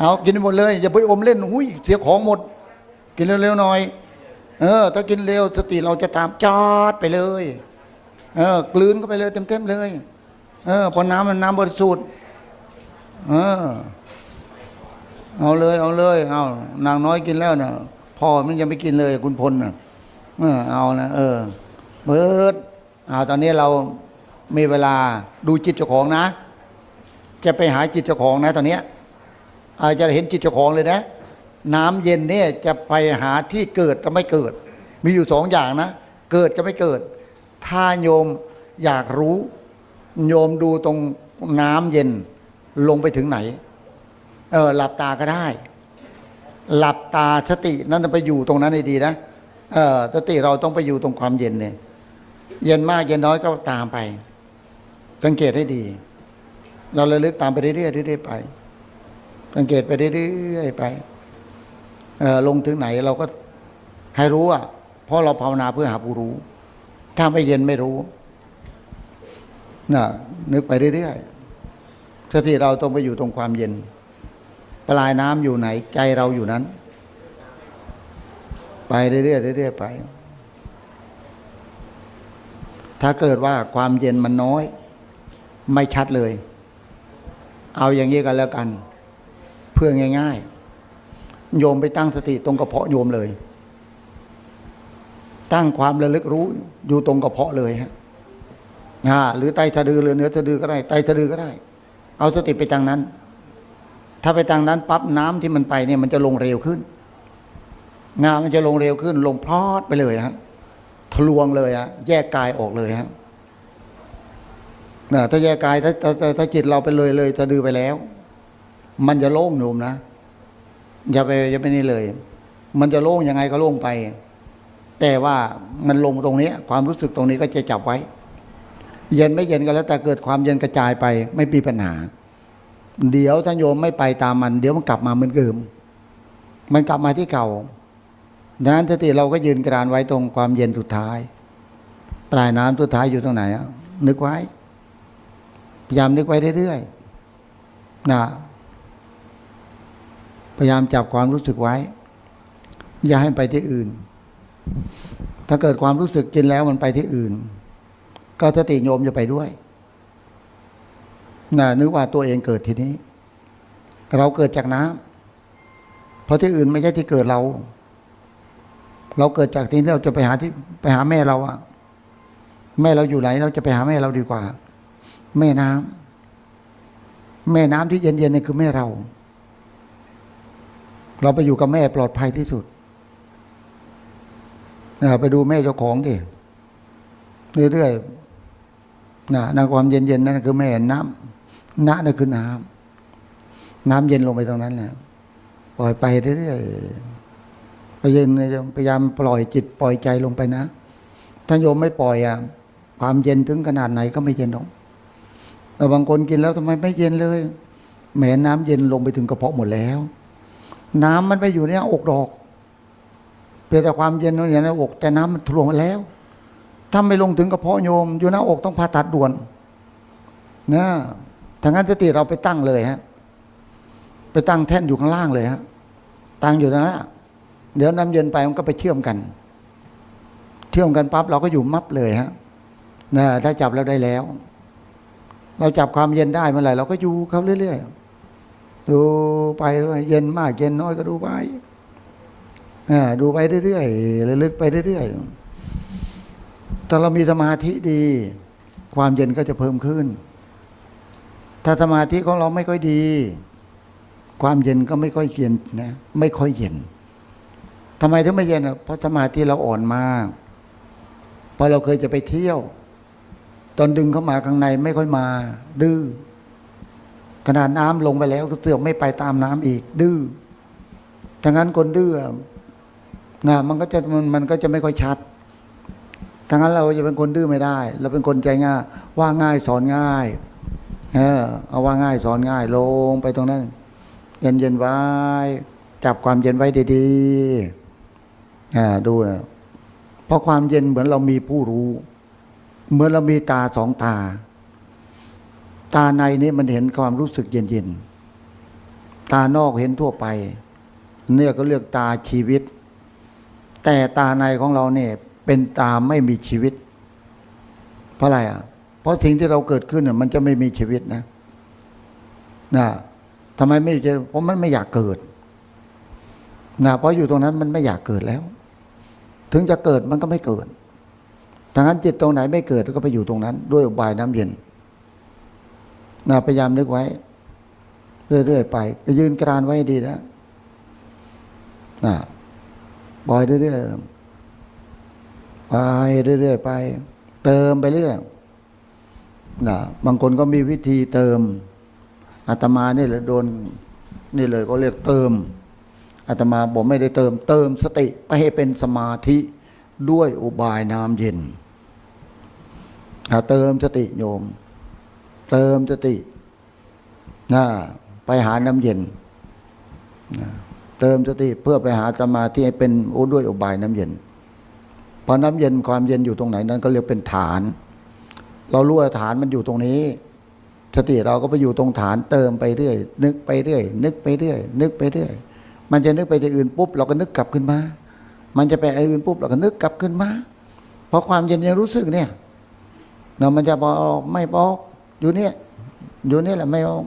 เอากินหมดเลย อย่าไปอมเล่นหุ้ยเสียของหมด กินเร็วๆหน่อย เออ ถ้ากินเร็วสติเราจะตามจอดไปเลย เออกลืนเข้าไปเลยเต็มๆเลย เออพอน้ำมันน้ำบริสุทธิ์เออ เอาเลย เอาเลย เอานางน้อยกินแล้วนะพ่อมันยังไม่กินเลย คุณพลนะเออเอานะเออเบิดเอาตอนนี้เรามีเวลาดูจิตเจ้าของนะ จะไปหาจิตเจ้าของนะ ตอนเนี้ย อาจจะเห็นจิตเจ้าของเลยนะ น้ำเย็นเนี่ยจะไปหาที่เกิดกับไม่เกิด มีอยู่สองอย่างนะ เกิดกับไม่เกิด ถ้าโยมอยากรู้ โยมดูตรงน้ำเย็นลงไปถึงไหน เออหลับตาก็ได้ หลับตาสตินั่นไปอยู่ตรงนั้นให้ดีนะเออสติเราต้องไปอยู่ตรงความเย็นเนี่ยเย็นมากเย็นน้อยก็ตามไป สังเกตให้ดี เราระลึกตามไปเรื่อยๆเรื่อยๆไป สังเกตไปเรื่อยๆไปลงถึงไหนเราก็ให้รู้อะเพราะเราภาวนาเพื่อหาผู้รู้ ถ้าไม่เย็นไม่รู้น่ะนึกไปเรื่อยๆสติเราต้องไปอยู่ตรงความเย็น ปลายน้ำอยู่ไหน ใจเราอยู่นั้น ไปเรื่อยๆเรื่อยๆไป ถ้าเกิดว่าความเย็นมันน้อย ไม่ชัดเลย เอาอย่างนี้กันแล้วกัน พื่อง่าย ๆ โยมไปตั้งสติตรงกระเพาะโยมเลย ตั้งความระลึกรู้อยู่ตรงกระเพาะเลยฮะหรือใต้สะดือหรือเนื้อสะดือก็ได้ใต้สะดือก็ได้ เอาสติไปทางนั้น ถ้าไปทางนั้นปั๊บน้ำที่มันไปเนี่ยมันจะลงเร็วขึ้น งานมันจะลงเร็วขึ้น ลงพรอดไปเลยฮะทะลวงเลยฮะแยกกายออกเลยฮะนะถ้าแยกกายถ้าถ้าถ้าจิตเราไปเลยเลยจะดือไปแล้ว มันจะโล่งหนุ่มนะ อย่าไปอย่าไปนี่เลย มันจะโล่งยังไงก็โล่งไป แต่ว่ามันลงตรงนี้ ความรู้สึกตรงนี้ก็จะจับไว้ เย็นไม่เย็นก็แล้วแต่เกิดความเย็นกระจายไป ไม่มีปัญหา เดี๋ยวท่านโยมไม่ไปตามมัน เดี๋ยวมันกลับมาเหมือนเดิม มันกลับมาที่เก่าดังนั้นสติเราก็ยืนกรานไว้ตรงความเย็นสุดท้าย ปลายน้ำสุดท้ายอยู่ตรงไหนนึกไว้พยายามนึกไว้เรื่อยๆนะ พยายามจับความรู้สึกไว้ อย่าให้ไปที่อื่น ถ้าเกิดความรู้สึกกินแล้วมันไปที่อื่น ก็สติโยมจะไปด้วยน่ะนึกว่าตัวเองเกิดทีนี้ เราเกิดจากน้ำเพราะที่อื่นไม่ใช่ที่เกิดเรา เราเกิดจากที่เราจะไปหาที่ไปหาแม่เราอะแม่เราอยู่ไหน เราจะไปหาแม่เราดีกว่า แม่น้ำแม่น้ำที่เย็นๆนี่คือแม่เรา เราไปอยู่กับแม่ปลอดภัยที่สุดนะไปดูแม่เจ้าของดิเรื่อยๆนะนะความเย็นๆนั่นคือแม่น้ำน้ำนั่นคือน้ำน้ำเย็นลงไปตรงนั้นแหละปล่อยไปเรื่อยๆพยายามพยายามปล่อยจิตปล่อยใจลงไปนะถ้าโยมไม่ปล่อยอะความเย็นถึงขนาดไหนก็ไม่เย็นหรอกแต่บางคนกินแล้วทำไมไม่เย็นเลยแหมน้ำเย็นลงไปถึงกระเพาะหมดแล้ว น้ำมันไปอยู่ในหน้าอกดอกเพียงแต่ความเย็นอยู่ในหน้าอก แต่น้ำมันทะลวงมาแล้ว ถ้าไม่ลงถึงกระเพาะโยม อยู่หน้าอกต้องผ่าตัดด่วนนะทางนั้นสติเราไปตั้งเลยฮะ ไปตั้งแท่นอยู่ข้างล่างเลยฮะ ตั้งอยู่ตรงนั้นอะเดี๋ยวน้ำเย็นไปมันก็ไปเชื่อมกัน เชื่อมกันปั๊บเราก็อยู่มับเลยฮะนะถ้าจับแล้วได้แล้ว เราจับความเย็นได้เมื่อไหร่เราก็อยู่เขาเรื่อย ๆ ดูไปเรื่อยเย็นมากเย็นน้อยก็ดูไปอ่าดูไปเรื่อยๆระลึกไปเรื่อยๆถ้าเรามีสมาธิดี ความเย็นก็จะเพิ่มขึ้น ถ้าสมาธิของเราไม่ค่อยดี ความเย็นก็ไม่ค่อยเย็นนะไม่ค่อยเย็นทำไมถึงไม่เย็นอะเพราะสมาธิเราอ่อนมากพราะเราเคยจะไปเที่ยว ตอนดึงเข้ามาข้างในไม่ค่อยมา ดื้อ นาดน้ำลงไปแล้วก็เสือกไม่ไปตามน้ำอีก ดื้อดังนั้นคนดื้อนะมันก็จะมันมันก็จะไม่ค่อยชัดดังนั้นเราจะเป็นคนดื้อไม่ได้ เราเป็นคนใจง่าย ว่าง่ายสอนง่าย เออเอาว่าง่ายสอนง่าย ลงไปตรงนั้นเย็นเย็นไว้ จับความเย็นไว้ดีๆอ่าดูนะเพราะความเย็นเหมือนเรามีผู้รู้ เหมือนเรามีตาสองตา ตาในนี้มันเห็นความรู้สึกเย็นตานอกเห็นทั่วไป เนี่ยก็เรียกตาชีวิต แต่ตาในของเราเนี่ย เป็นตาไม่มีชีวิต เพราะอะไรอะ เพราะสิ่งที่เราเกิดขึ้นเน่ะมันจะไม่มีชีวิตนะนะทำไมไม่จะเพราะมันไม่อยากเกิดนะเพราะอยู่ตรงนั้นมันไม่อยากเกิดแล้ว ถึงจะเกิดมันก็ไม่เกิดถ้างั้นจิตตรงไหนไม่เกิดก็ไปอยู่ตรงนั้น ด้วยอุบายน้ำเย็น นะพยายามนึกไว้ เรื่อยๆไปจะยืนกรานไว้ดีนะนะปล่อยเรื่อยๆไปเรื่อยๆไป เติมไปเรื่อยนะบางคนก็มีวิธีเติมอาตมาเนี่แหละโดนนี่เลยก็เรียกเติมอาตมาบอกไม่ได้เติม เติมสติไปให้เป็นสมาธิด้วยอุบายน้ำเย็นเติมสติโยม เติมสตินะไปหาน้ำเย็นนะเติมสติเพื่อไปหาสมาธิให้เป็นโอ้ด้วยอุบายน้ำเย็นพอน้ำเย็นความเย็นอยู่ตรงไหนนั้น ก็เรียกเป็นฐาน เรารู้ว่าฐานมันอยู่ตรงนี้ สติเราก็ไปอยู่ตรงฐานเติมไปเรื่อย นึกไปเรื่อย นึกไปเรื่อย นึกไปเรื่อย มันจะนึกไปที่อื่นปุ๊บเราก็นึกกลับขึ้นมา มันจะไปไอ้อื่นปุ๊บเราก็นึกกลับขึ้นมาเพราะความเย็นยังรู้สึกเนี่ยเรามันจะบอกไม่บอก อยู่เนี่ย อยู่เนี่ยแหละไม่บอก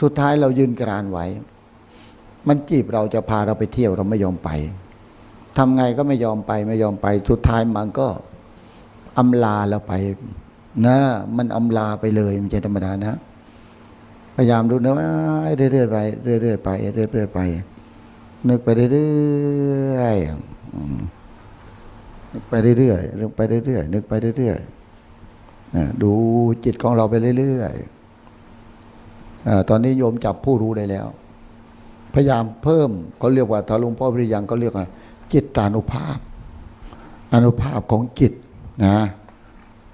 สุดท้ายเรายืนกรานไว้ มันจีบเราจะพาเราไปเที่ยวเราไม่ยอมไปทำไงก็ไม่ยอมไปไม่ยอมไป สุดท้ายมันก็อำลาเราไปนะมันอำลาไปเลยมันจะธรรมดานะ พยายามดูนะว่าเรื่อยๆไปเรื่อยๆไปเรื่อยๆไป นึกไปเรื่อยๆนึกไปเรื่อยๆนึกไปเรื่อยๆนึกไปเรื่อยๆ ดูจิตของเราไปเรื่อยๆตอนนี้โยมจับผู้รู้ได้แล้ว พยายามเพิ่มเขาเรียกว่าถ้าหลวงพ่อพิริยังก็เรียกว่า จิตตานุภาพ อนุภาพของจิตนะ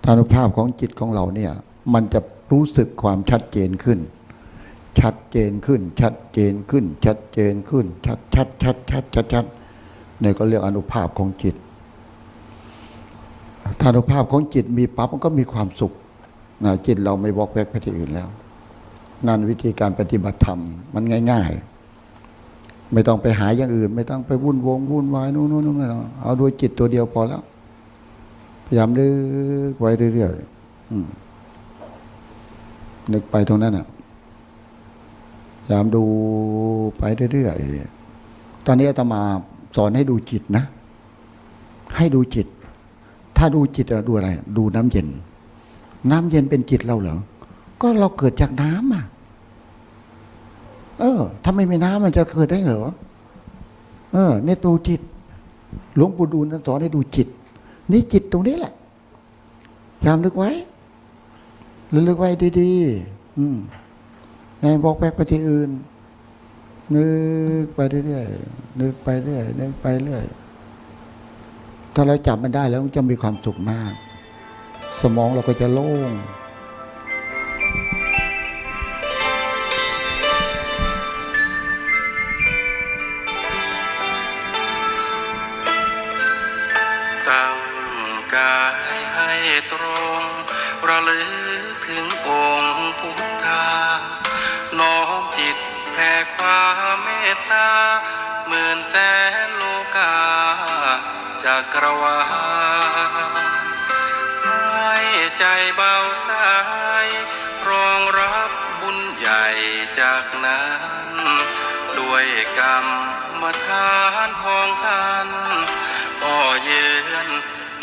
ทานุภาพของจิตของเราเนี่ย มันจะรู้สึกความชัดเจนขึ้น ชัดเจนขึ้น ชัดเจนขึ้น ชัดเจนขึ้น ชัดชัดชัดชัดชัดชัดเนี่ยก็เรียกอนุภาพของจิต ถ้านุภาพของจิตมีปั๊บมันก็มีความสุขนะจิตเราไม่วอกแวกไปที่อื่นแล้ว นั่นวิธีการปฏิบัติธรรมมันง่าย ๆ ไม่ต้องไปหาอย่างอื่น ไม่ต้องไปวุ่นวงวุ่นวายนู่นนู่นไม่ต้องเอาด้วยจิตตัวเดียวพอแล้ว พยายามนึกไว้เรื่อยๆนึกไปตรงนั้นอะพยายามดูไปเรื่อยๆตอนนี้อาตมาสอนให้ดูจิตนะ ให้ดูจิต ถ้าดูจิตอะดูอะไร ดูน้ำเย็น น้ำเย็นเป็นจิตเราเหรอ ก็เราเกิดจากน้ำอะ เออ ถ้าไม่มีน้ำมันจะเกิดได้เหรอ เออเนี่ยดูจิต หลวงปู่ดูลท่านสอนให้ดูจิต นี่จิตตรงนี้แหละพยายามลึกไว้ลึกไว้ดีๆ อืมไงบอกแปกไปที่อื่น นึกไปเรื่อยๆนึกไปเรื่อยนึกไปเรื่อย ถ้าเราจับมันได้แล้วจะมีความสุขมาก สมองเราก็จะโล่ง กรวาลให้ใจเบาสายรองรับบุญใหญ่จากนั้น ด้วยกรรมฐาทานของท่านพ่อเยือน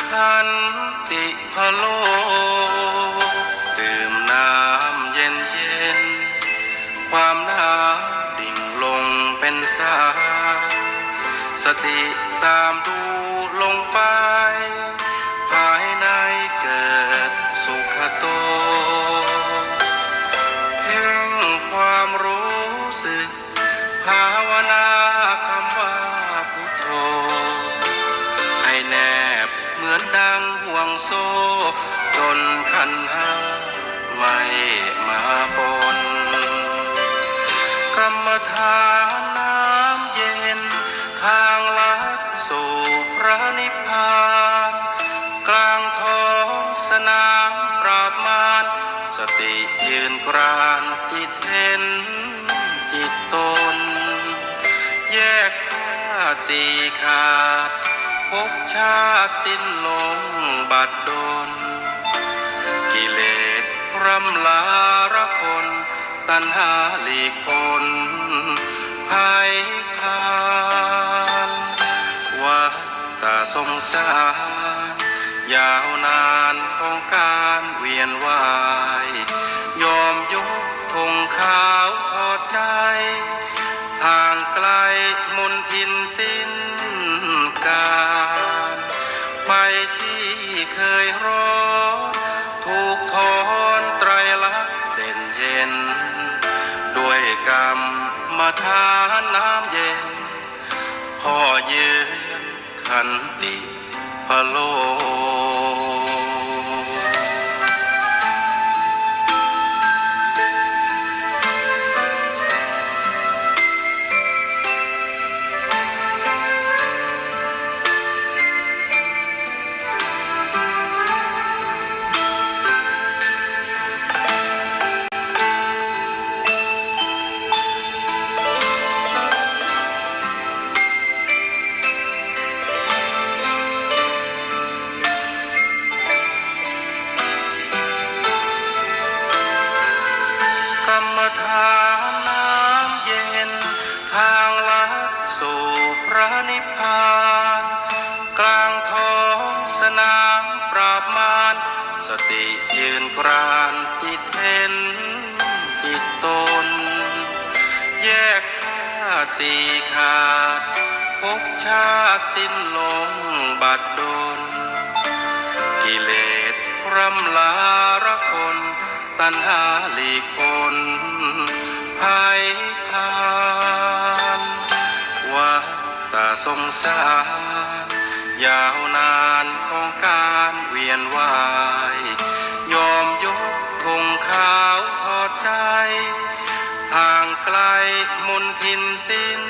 ขันติพะโลดื่มน้ำเย็นเย็น ความหนาวดิ่งลงเป็นสาสติตามดู โซ จนขันห้าไม่มาปนกรรมฐานน้ำเย็น ทางลัดสู่พระนิพพาน กลางท้องสนามปราบมารสติยืนกรานจิตเห็นจิตตน แยกธาตุสี่ขา ชาติสิ้นลงบัดดลกิเลสรำลาระคน ตัณหาหลีกพ้นภัยพานวัฏตาสงสาร ยาวนานของการเวียนว่าย ยอมยกธงขาวทอดใจห่างไกลมนทินสิ้น เคยรอถูกทอนไตรลักษณ์เด่นเห็น ด้วยกรรมมาทานน้ำเย็น พ่อยืนขันติพะโลานกลางท้องสนามปราบมารสติยืนกรานจิตเห็นจิตตน แยกธาตุสี่ขาดภพชาติสิ้นลงบัดดลกิเลสรำลาระคน ตัณหาหลีกพ้นภัย ตาสงสาร ยาวนานของการเวียนวาย ยอมยกธงขาวทอดใจ ห่างไกลมนทินสิ้น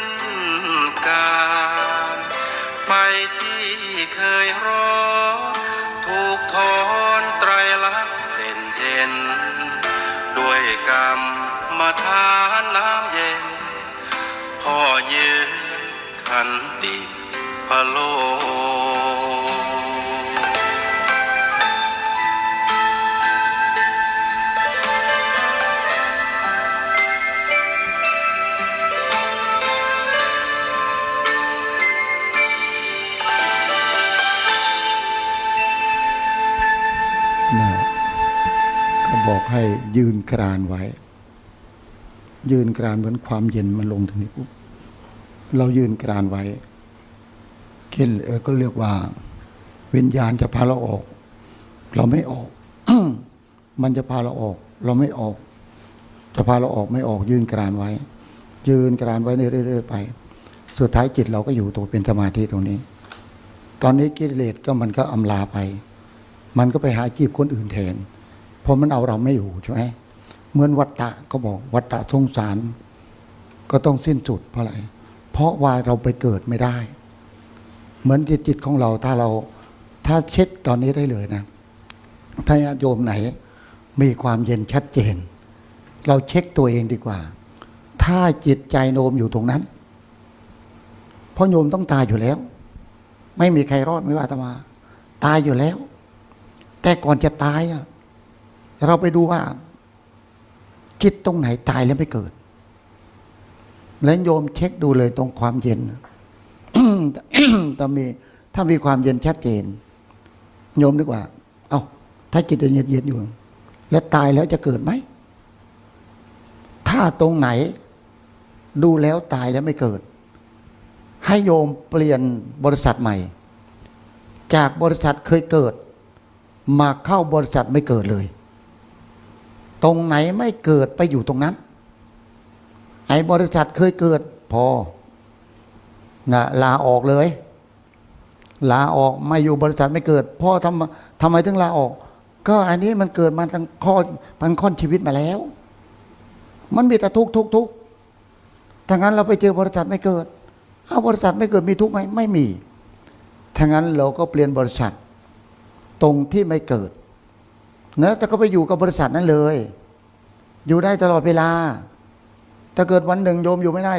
พะโลนะเขาบอกให้ยืนกรานไว้ ยืนกรานเหมือนความเย็นมันลงถึงนี้ปุ๊บเรายืนกรานไว้ เช่นเออก็เรียกว่า วิญญาณจะพาเราออก เราไม่ออก มันจะพาเราออก เราไม่ออก จะพาเราออกไม่ออกยืนกรานไว้ ยืนกรานไว้เรื่อยๆไป สุดท้ายจิตเราก็อยู่ตัวเป็นสมาธิตรงนี้ ตอนนี้กิเลสก็มันก็อำลาไป มันก็ไปหาจีบคนอื่นแทน เพราะมันเอาเราไม่อยู่ใช่ไหมเหมือนวัตตะก็บอก วัตตะสงสาร ก็ต้องสิ้นสุดเพราะอะไรเพราะว่าเราไปเกิดไม่ได้ เหมือนจิตจิตของเราถ้าเราถ้าเช็คตอนนี้ได้เลยนะถ้าญาติโยมไหนมีความเย็นชัดเจน เราเช็คตัวเองดีกว่า ถ้าจิตใจโนมอยู่ตรงนั้น เพราะโยมต้องตายอยู่แล้ว ไม่มีใครรอดไม่ว่าอาตมา ตายอยู่แล้ว แต่ก่อนจะตายอะเราไปดูว่าจิตตรงไหนตายแล้วไม่เกิด แล้วโยมเช็คดูเลยตรงความเย็น ถ้ามีถ้ามีความเย็นชัดเจน โยมนึกว่า เอา้า ถ้าจิตเย็นเย็นอยู่ แล้วตายแล้วจะเกิดไหม ถ้าตรงไหน ดูแล้วตายแล้วไม่เกิด ให้โยมเปลี่ยนบริษัทใหม่ จากบริษัทเคยเกิด มาเข้าบริษัทไม่เกิดเลย ตรงไหนไม่เกิดไปอยู่ตรงนั้น ไอ้บริษัทเคยเกิด พอ นะลาออกเลย ลาออกไม่อยู่บริษัทไม่เกิดพ่อทำทำไมถึงลาออก ก็อันนี้มันเกิดมาตั้งข้อมันค่อนชีวิตมาแล้ว มันมีแต่ทุกทุกทุกถ้างั้นเราไปเจอบริษัทไม่เกิดเอาบริษัทไม่เกิดมีทุกไหมไม่มีถ้างั้นเราก็เปลี่ยนบริษัท ตรงที่ไม่เกิดนะแต่ก็ไปอยู่กับบริษัทนั้นเลย อยู่ได้ตลอดเวลา ถ้าเกิดวันหนึ่งโยมอยู่ไม่ได้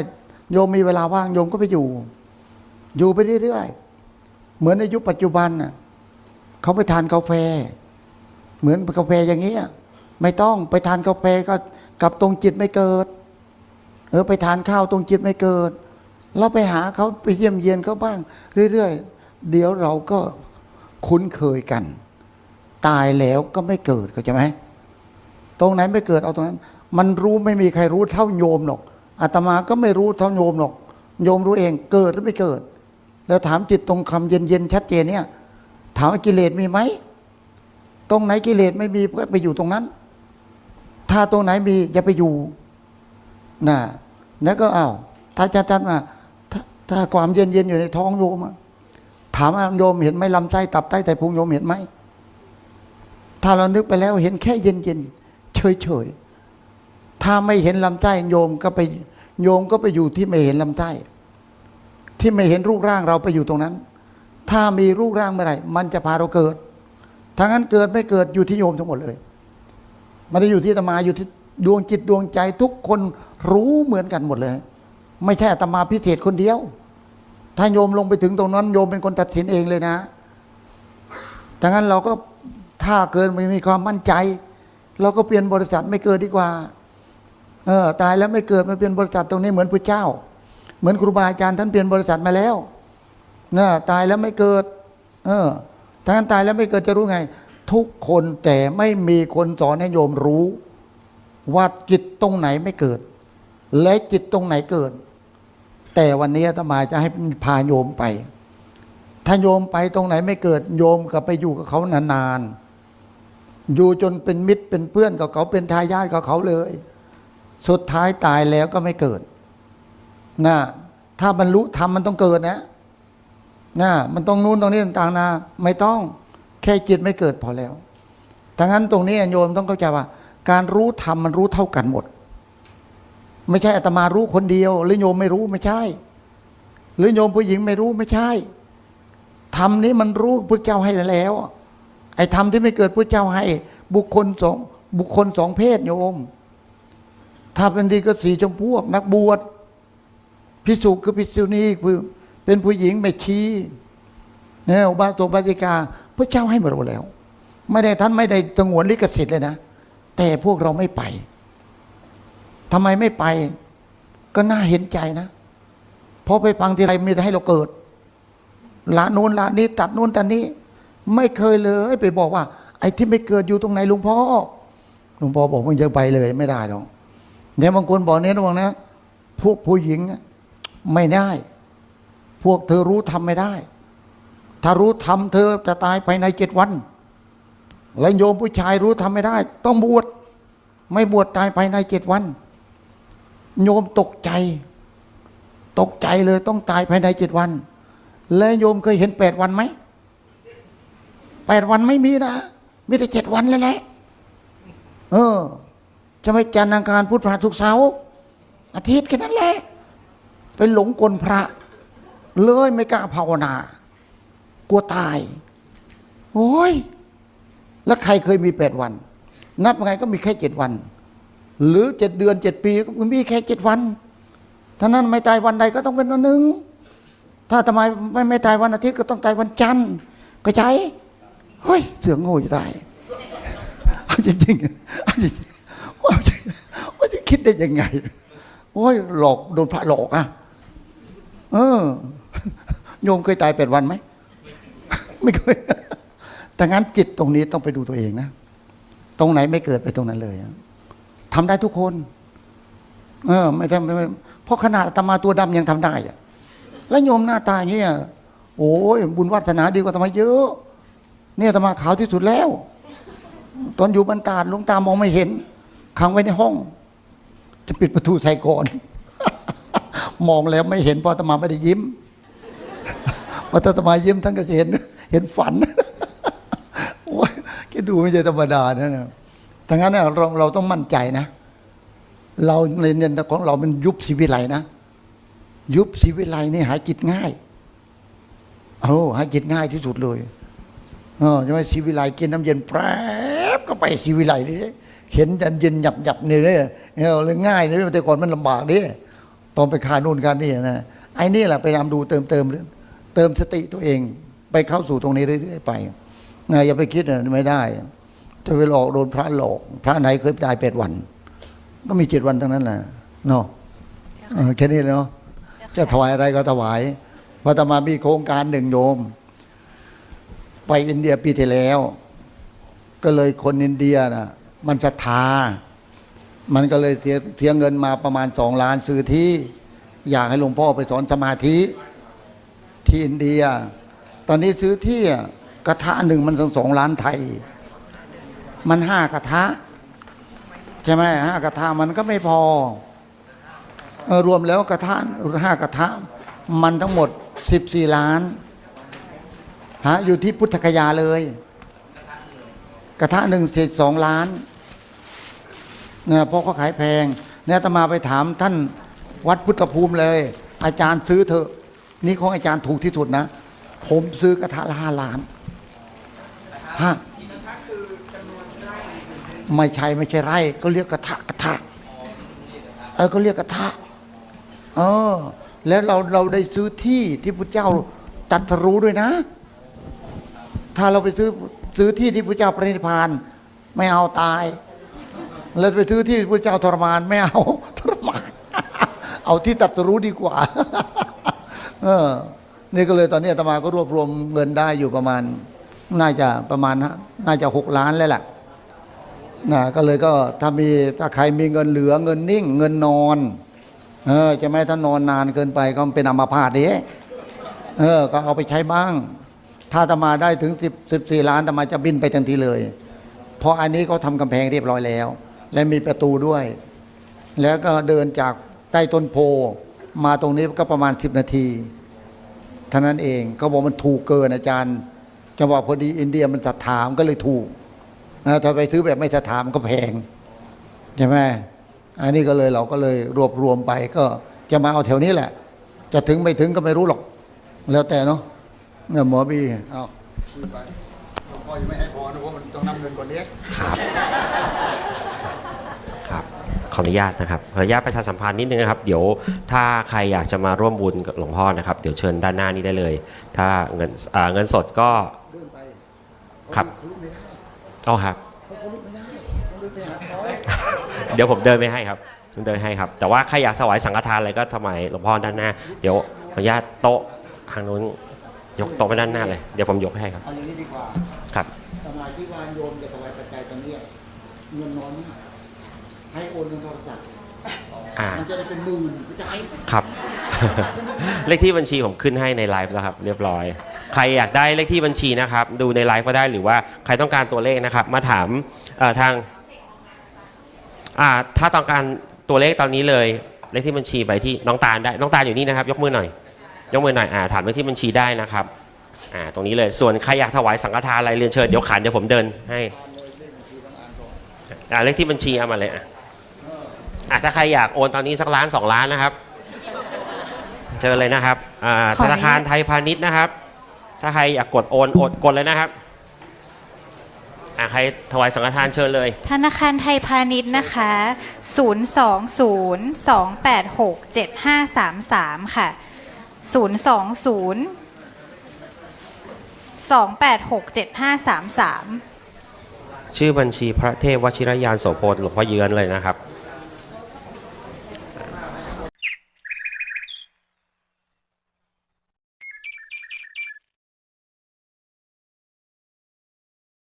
โยมมีเวลาว่างโยมก็ไปอยู่ อยู่ไปเรื่อยๆเหมือนในยุคปัจจุบันน่ะเขาไปทานกาแฟ เหมือนกาแฟอย่างเงี้ยไม่ต้องไปทานกาแฟก็กับตรงจิตไม่เกิด เออไปทานข้าวตรงจิตไม่เกิด เราไปหาเขาไปเยี่ยมเยียนเขาบ้าง เรื่อยๆเดี๋ยวเราก็คุ้นเคยกัน ตายแล้วก็ไม่เกิดเข้าใจไหมตรงไหนไม่เกิดเอาตรงนั้น มันรู้ไม่มีใครรู้เท่าโยมหรอก อาตมาก็ไม่รู้เท่าโยมหรอก โยมรู้เองเกิดหรือไม่เกิด แล้วถามจิตตรงคำเย็นๆชัดเจนเนี่ย ถามว่ากิเลสมีไหมตรงไหนกิเลสไม่มีก็ไปอยู่ตรงนั้น ถ้าตรงไหนมีอย่าไปอยู่นะแล้วก็อ้าวถ้าจัดๆมาถ้าถ้าความเย็นๆอยู่ในท้องโยมถามว่าโยมเห็นไหมลำไส้ตับไตแต่พุงโยมเห็นไหมถ้าเรานึกไปแล้วเห็นแค่เย็นๆเฉยๆถ้าไม่เห็นลำไส้โยมก็ไป โยมก็ไปอยู่ที่ไม่เห็นลำไส้ที่ไม่เห็นรูปร่างเราไปอยู่ตรงนั้น ถ้ามีรูปร่างเมื่อไหร่มันจะพาเราเกิดทั้งนั้นเกิดไม่เกิดอยู่ที่โยมทั้งหมดเลยไมันได้อยู่ที่ตมาอยู่ที่ดวงจิตดวงใจทุกคนรู้เหมือนกันหมดเลย ไม่ใช่ตมาพิเศษคนเดียว ถ้าโยมลงไปถึงตรงนั้น โยมเป็นคนตัดสินเองเลยนะดังนั้นเราก็ถ้าเกินไม่มีความมั่นใจ เราก็เปลี่ยนบริษัทไม่เกิดดีกว่า เออตายแล้วไม่เกิดมาเปลี่ยนบริษัทตรงนี้เหมือนพระเจ้า เหมือนครูบาอาจารย์ท่านเปลี่ยนบริษัทมาแล้วนะตายแล้วไม่เกิด เออถ้านตายแล้วไม่เกิดจะรู้ไง ทุกคนแต่ไม่มีคนสอนให้โยมรู้ ว่าจิตตรงไหนไม่เกิด และจิตตรงไหนเกิด แต่วันนี้อาตมาจะให้พาโยมไป ถ้าโยมไปตรงไหนไม่เกิด โยมก็ไปอยู่กับเขานานๆอยู่จนเป็นมิตรเป็นเพื่อนกับเขาเป็นทายาทกับเขาเลย สุดท้ายตายแล้วก็ไม่เกิดนะถ้าบรรลุธรรมมันต้องเกิดนะนะมันต้องนู้นตรงนี้ต่างๆนะไม่ต้องแค่จิตไม่เกิดพอแล้วดังนั้นตรงนี้โยมต้องเข้าใจว่า การรู้ธรรมมันรู้เท่ากันหมด ไม่ใช่อาตมารู้คนเดียว หรือโยมไม่รู้ไม่ใช่ หรือโยมผู้หญิงไม่รู้ไม่ใช่ธรรมนี้มันรู้พระเจ้าให้แล้ว ไอ้ธรรมที่ไม่เกิดพระเจ้าให้ บุคคลสองบุคคลสองเพศโยม ถ้าเป็นดีก็สีชมพวก นักบวชพิสุคือพิสุนีคือเป็นผู้หญิงไม่ชี้เนี่ยบาสกบาสิกา พระเจ้าให้หมดแล้ว ไม่ได้ท่านไม่ได้สงวนลิขสิทธิ์เลยนะ แต่พวกเราไม่ไปทำไมไม่ไป ก็น่าเห็นใจนะเพราะไปฟังทีไรมีแต่ให้เราเกิดละนู้นละนี้ ตัดนู้นตัดนี้ ไม่เคยเลยไปบอกว่า ไอ้ที่ไม่เกิดอยู่ตรงไหนลุงพ่อหลวงพ่อบอกมึงจะไปเลยไม่ได้หรอก เนี่ยบางคนบอกเนี่ยระวังนะ พวกผู้หญิงไม่ได้ พวกเธอรู้ทำไม่ได้ ถ้ารู้ทำเธอจะตายภายในเจ็ดวัน และโยมผู้ชายรู้ทำไม่ได้ ต้องบวชไม่บวชตายภายในเจ็ดวัน โยมตกใจ ตกใจเลยต้องตายภายในเจ็ดวัน และโยมเคยเห็นแปดวันไหมแปดวันไม่มีนะมีแต่เจ็ดวันแล้วแหละเออ จะไม่จันทร์อังคารพุธพระทุกเสาร์อาทิตย์แค่นั้นแหละไปหลงกลพระ เลยไม่กล้าภาวนากลัวตาย โอ้ย แล้วใครเคยมีแปดวัน นับยังไงก็มีแค่เจ็ดวัน หรือเจ็ดเดือนเจ็ดปีก็มีแค่เจ็ดวันท่านั้นไม่ตายวันใดก็ต้องเป็นวันหนึ่งถ้าทำไมไม่ไม่ตายวันอาทิตย์ก็ต้องตายวันจันทร์ก็ใช่เฮ้ยเสือโง่จะตายจริงจริง ว่าจะว่าจะคิดได้ยังไงโอ้ยหลอกโดนพระหลอกอะ เออ โยมเคยตายแปดวันไหม ไม่เคย แต่งั้นจิตตรงนี้ต้องไปดูตัวเองนะ ตรงไหนไม่เกิดไปตรงนั้นเลยอะทำได้ทุกคน เออ ไม่ใช่ไม่ไม่เพราะขนาดตมาตัวดำยังทำได้อะแล้วโยมหน้าตาอย่างเงี้ยโอ้ยบุญวาสนาดีกว่าตมาเยอะ เนี่ยตมาขาวที่สุดแล้ว ตอนอยู่บรรดาลลงตามองไม่เห็น ขังไว้ในห้อง จะปิดประตูใส่ก่อน มองแล้วไม่เห็นพอตมาไม่ได้ยิ้มพอตมายิ้มท่านก็จะเห็น เห็นฝันโอ้ยคิดดูไม่ใช่ธรรมดานะเนี่ยดังนั้นเราเราต้องมั่นใจนะ เราในเรียนของเรามันยุบชีวิไลนะ ยุบชีวิไลนี่หาจิตง่ายโอ้หาจิตง่ายที่สุดเลยเออใช่ไหมชีวิไลกินน้ำเย็นแป๊บก็ไปชีวิไลเลย เห็นยันเย็นหยับหยับเนี่ยเลยเออเลยง่ายเลยแต่ก่อนมันลำบากดิตอนไปคานู่นคานี่นะไอ้นี่แหละพยายามดูเติมเติมเติมสติตัวเอง ไปเข้าสู่ตรงนี้เรื่อยๆไปนะอย่าไปคิดนะไม่ได้จะไปหลอกโดนพระหลอก พระไหนเคยตายแปดวัน ก็มีเจ็ดวันทั้งนั้นแหละเนาะเออแค่นี้เนาะจะถวายอะไรก็ถวายพระธรรมามีโครงการหนึ่งโยม ไปอินเดียปีที่แล้ว ก็เลยคนอินเดียนะ มันศรัทธา มันก็เลยเสียเสียเงินมาประมาณสองล้านซื้อที่ อยากให้หลวงพ่อไปสอนสมาธิ ที่อินเดีย ตอนนี้ซื้อที่กระทะหนึ่งมันสองสองล้านไทย มันห้ากระทะใช่ไหมห้ากระทะมันก็ไม่พอเออรวมแล้วกระทะห้ากระทะ มันทั้งหมดสิบสี่ล้านฮะอยู่ที่พุทธคยาเลย กระทะหนึ่งเศษสองล้าน เนี่ยเพราะเขาขายแพงเนี่ยอาตมาไปถามท่านวัดพุทธภูมิเลย อาจารย์ซื้อเถอะ นี่ของอาจารย์ถูกที่สุดนะ ผมซื้อกระทะละห้าล้านฮะไม่ใช่ไม่ใช่ไร่ก็เรียกกระทะกระทะเออก็เรียกกระทะเออ แล้วเราเราได้ซื้อที่ที่พระเจ้าตัดรู้ด้วยนะ ถ้าเราไปซื้อซื้อที่ที่พระเจ้าประนิพพาน ไม่เอาตาย แล้วไปซื้อที่พระเจ้าทรมานไม่เอาทรมาน เอาที่ตัดรู้ดีกว่า เออ นี่ก็เลยตอนนี้อาตมาก็รวบรวมเงินได้อยู่ประมาณ น่าจะประมาณน่าจะหกล้านแล้วแหละนะก็เลยก็ถ้ามีถ้าใครมีเงินเหลือเงินนิ่ง เงินนอน เออจะไม่ถ้านอนนานเกินไปก็เป็นอัมพาตเด้เออ ก็เอาไปใช้บ้าง ถ้าตมาได้ถึงสิบสิบสี่ล้านตมาจะบินไปทันทีเลย เพราะอันนี้เขาทำกำแพงเรียบร้อยแล้ว และมีประตูด้วย แล้วก็เดินจากใต้ต้นโพมาตรงนี้ก็ประมาณสิบนาทีเท่านั้นเองเขาบอกมันถูกเกินอาจารย์จังหวะพอดีอินเดียมันศรัทธามันก็เลยถูกนะถ้าไปซื้อแบบไม่ศรัทธามันก็แพงใช่ไหมอันนี้ก็เลยเราก็เลยรวบรวมไปก็จะมาเอาแถวนี้แหละ จะถึงไม่ถึงก็ไม่รู้หรอก แล้วแต่เนาะเนี่ยหมอบีเอาคุยไปหลวงพ่อยังไม่ให้พรนะเพราะมันต้องนำเงินกว่านี้ครับ ขออนุญาตนะครับขออนุญาตประชาสัมพันธ์นิดนึงนะครับ เดี๋ยวถ้าใครอยากจะมาร่วมบุญกับหลวงพ่อนะครับ เดี๋ยวเชิญด้านหน้านี้ได้เลย ถ้าเงินอ่าเงินสดก็เดินไปครับเขาลุกไม่ได้เอาครับเขาลุกไม่ได้ต้องเดินไปหาเขาเดี๋ยวผมเดินไปให้ครับผมเดินให้ครับ แต่ว่าใครอยากถวายสังฆทานอะไรก็ทำไมหลวงพ่อด้านหน้า เดี๋ยวขออนุญาตโต๊ะทางนู้นยกโต๊ะไปด้านหน้าเลย เดี๋ยวผมยกให้ครับเอาอย่างนี้ดีกว่าครับสมาธิวานโยมจะถวายปัจจัยตอนนี้เงินน้อยมาก ให้โอนเงินโทรศัพท์อ่ามันจะได้เป็นหมื่นก็จะให้ครับ เลขที่บัญชีผมขึ้นให้ในไลฟ์แล้วครับ เรียบร้อย ใครอยากได้เลขที่บัญชีนะครับ ดูในไลฟ์ก็ได้หรือว่าใครต้องการตัวเลขนะครับ มาถามเอ่อทางอ่าถ้าต้องการตัวเลขตอนนี้เลย เลขที่บัญชีไปที่น้องตาลได้น้องตาลอยู่นี่นะครับ ยกมือหน่อย ยกมือหน่อยอ่าถามเลขที่บัญชีได้นะครับอ่าตรงนี้เลยส่วนใครอยากถวายสังฆทานอะไรเรียนเชิญเดี๋ยวขันเดี๋ยวผมเดินให้อ่าเลขที่บัญชีเอามาเลยอะ อะถ้าใครอยากโอนตอนนี้สักล้านสองล้านนะครับเจอเลยนะครับอ่าขอธอนุญาต นาคารไทยพาณิชย์นะครับ ถ้าใครอยากกดโอนโอนกดเลยนะครับอ่าใครถวายสังฆทานเชิญเลย ธนาคารไทยพาณิชย์นะคะ 020-286-7533 ค่ะ 020-286-7533ชื่อบัญชีพระเทพวชิรยานโสพลหลวงพ่อเยือนเลยนะครับ